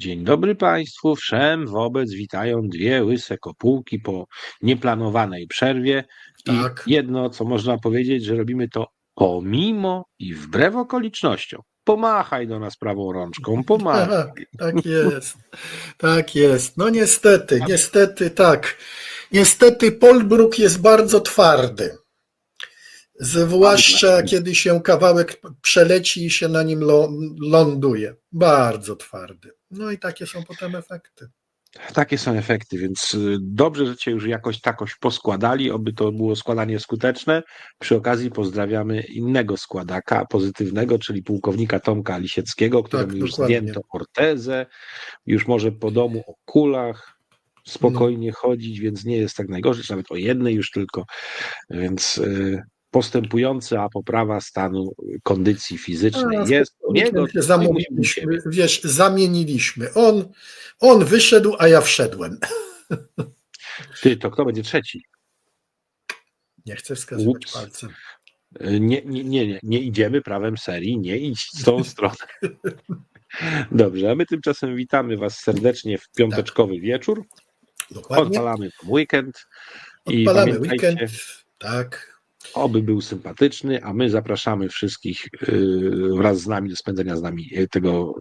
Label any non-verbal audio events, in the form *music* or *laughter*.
Dzień dobry Państwu. Wszem wobec witają dwie łyse kopułki po nieplanowanej przerwie. I Tak. jedno, co można powiedzieć, że robimy to pomimo i wbrew okolicznościom. Pomachaj do nas prawą rączką, pomachaj. Aha, *laughs* tak jest. Tak jest. No niestety, niestety tak. Niestety Polbruk jest bardzo twardy. Zwłaszcza kiedy się kawałek przeleci i się na nim ląduje. Bardzo twardy. No i takie są potem efekty. Takie są efekty, więc y, dobrze, że Cię już jakoś takoś poskładali, oby to było składanie skuteczne. Przy okazji pozdrawiamy innego składaka pozytywnego, czyli pułkownika Tomka Lisieckiego, któremu już dokładnie. zdjęto ortezę, już może po domu o kulach spokojnie chodzić, więc nie jest tak najgorzej, nawet o jednej już tylko, więc y, postępująca poprawa stanu kondycji fizycznej A, jest u niego. się to zamówiliśmy, wiesz, zamieniliśmy. On, on wyszedł, a ja wszedłem. Ty, to kto będzie trzeci? Nie chcę wskazywać Ups. palcem. Nie, nie, nie, nie, nie idziemy prawem serii, nie idź w tą stronę. Dobrze, a my tymczasem witamy Was serdecznie w piąteczkowy wieczór. Dokładnie. Odpalamy weekend Odpalamy weekend. Tak. Oby był sympatyczny, a my zapraszamy wszystkich y, wraz z nami do spędzenia z nami y, tego